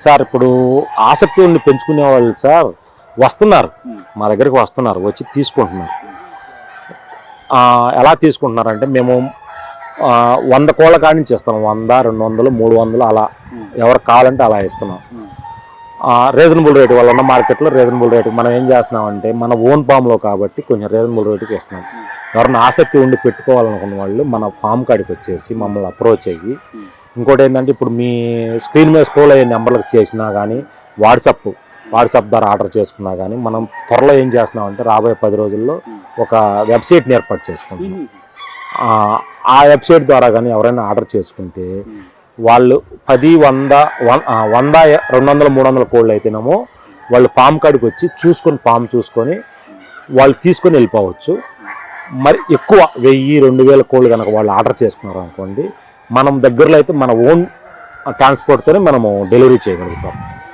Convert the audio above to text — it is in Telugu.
సార్ ఇప్పుడు ఆసక్తి ఉండి పెంచుకునే వాళ్ళు సార్ వస్తున్నారు. మా దగ్గరికి వస్తున్నారు వచ్చి తీసుకుంటున్నారు. ఎలా తీసుకుంటున్నారంటే మేము వంద కోళ్ళ కాడి నుంచి ఇస్తాం వంద రెండు వందలు మూడు వందలు అలా ఎవరికి కావాలంటే అలా ఇస్తున్నాం. రీజనబుల్ రేట్ వల్ల ఉన్న మార్కెట్లో రీజనబుల్ రేట్. మనం ఏం చేస్తున్నామంటే మన ఓన్ ఫామ్లో కాబట్టి కొంచెం రీజనబుల్ రేటుకి ఇస్తున్నాం. ఎవరైనా ఆసక్తి ఉండి పెట్టుకోవాలనుకున్న వాళ్ళు మన ఫామ్ కాడికి వచ్చేసి మమ్మల్ని అప్రోచ్ అయ్యి ఇంకోటి ఏంటంటే ఇప్పుడు మీ స్క్రీన్ మీద స్క్రోల్ అయ్యే నెంబర్లకు చేసినా కానీ వాట్సాప్ వాట్సాప్ ద్వారా ఆర్డర్ చేసుకున్నా కానీ మనం త్వరలో ఏం చేస్తున్నాం అంటే రాబోయే పది రోజుల్లో ఒక వెబ్సైట్ని ఏర్పాటు చేసుకుంటున్నాం. ఆ, వెబ్సైట్ ద్వారా కానీ ఎవరైనా ఆర్డర్ చేసుకుంటే వాళ్ళు పది వంద వన్- వంద రెండు వందల మూడు వందల కోళ్ళు అయితేనేమో వాళ్ళు పామ్ కాడికి వచ్చి చూసుకొని పామ్ చూసుకొని వాళ్ళు తీసుకొని వెళ్ళిపోవచ్చు. మరి ఎక్కువ వెయ్యి రెండు వేల కోళ్ళు కనుక వాళ్ళు ఆర్డర్ చేసుకున్నారు అనుకోండి మనం దగ్గరలో అయితే మన ఓన్ ట్రాన్స్పోర్ట్తోనే మనము డెలివరీ చేయగలుగుతాం.